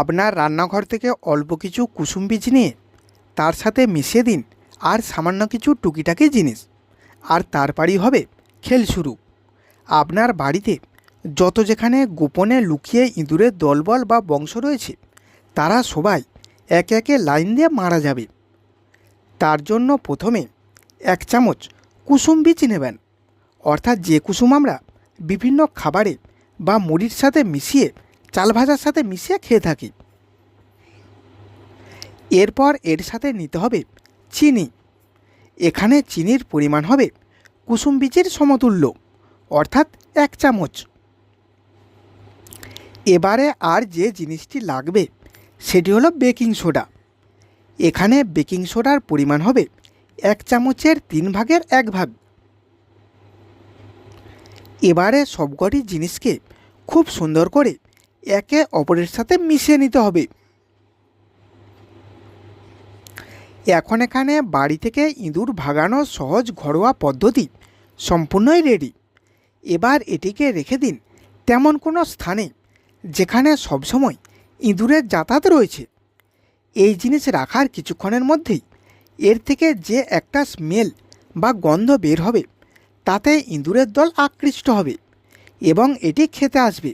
আপনার রান্নাঘর থেকে অল্প কিছু কুসুম বীজ নিয়ে তার সাথে মিশিয়ে দিন আর সামান্য কিছু টুকিটাকি জিনিস। আর তারপরই হবে খেল শুরু। আপনার বাড়িতে যত যেখানে গোপনে লুকিয়ে ইঁদুরের দলবল বা বংশ রয়েছে, তারা সবাই একে একে লাইন দিয়ে মারা যাবে। তার জন্য প্রথমে এক চামচ কুসুম বীজ নেবেন। অর্থাৎ যে কুসুম আমরা বিভিন্ন খাবারে বা মুড়ির সাথে মিশিয়ে চাল ভাজার সাথে মিশিয়ে খেয়ে থাকি। এরপর এর সাথে নিতে হবে চিনি। এখানে চিনির পরিমাণ হবে কুসুম বীজের সমতুল্য, অর্থাৎ এক চামচ। এবারে আর যে জিনিসটি লাগবে, সেটি হলো বেকিং সোডা। এখানে বেকিং সোডার পরিমাণ হবে এক চামচের তিন ভাগের এক ভাগ। এবারে সবকটি জিনিসকে খুব সুন্দর করে একে অপরের সাথে মিশিয়ে নিতে হবে। এখন এখানে বাড়ি থেকে ইঁদুর ভাগানো সহজ ঘরোয়া পদ্ধতি, সম্পূর্ণই রেডি এবার এটিকে রেখে দিন তেমন কোনো স্থানে যেখানে সবসময় ইঁদুরের যাতায়াত রয়েছে। এই জিনিস রাখার কিছুক্ষণের মধ্যেই এর থেকে যে একটা স্মেল বা গন্ধ বের হবে, তাতে ইঁদুরের দল আকৃষ্ট হবে এবং এটি খেতে আসবে।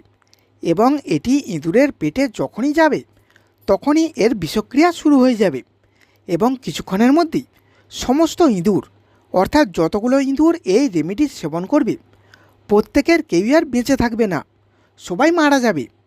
এবং এটি ইঁদুরের পেটে যখনই যাবে, তখনই এর বিষক্রিয়া শুরু হয়ে যাবে এবং কিছুক্ষণের মধ্যেই সমস্ত ইঁদুর, অর্থাৎ যতগুলো ইঁদুর এই রেমেডি সেবন করবে, প্রত্যেকের কেউ আর বেঁচে থাকবে না, সবাই মারা যাবে।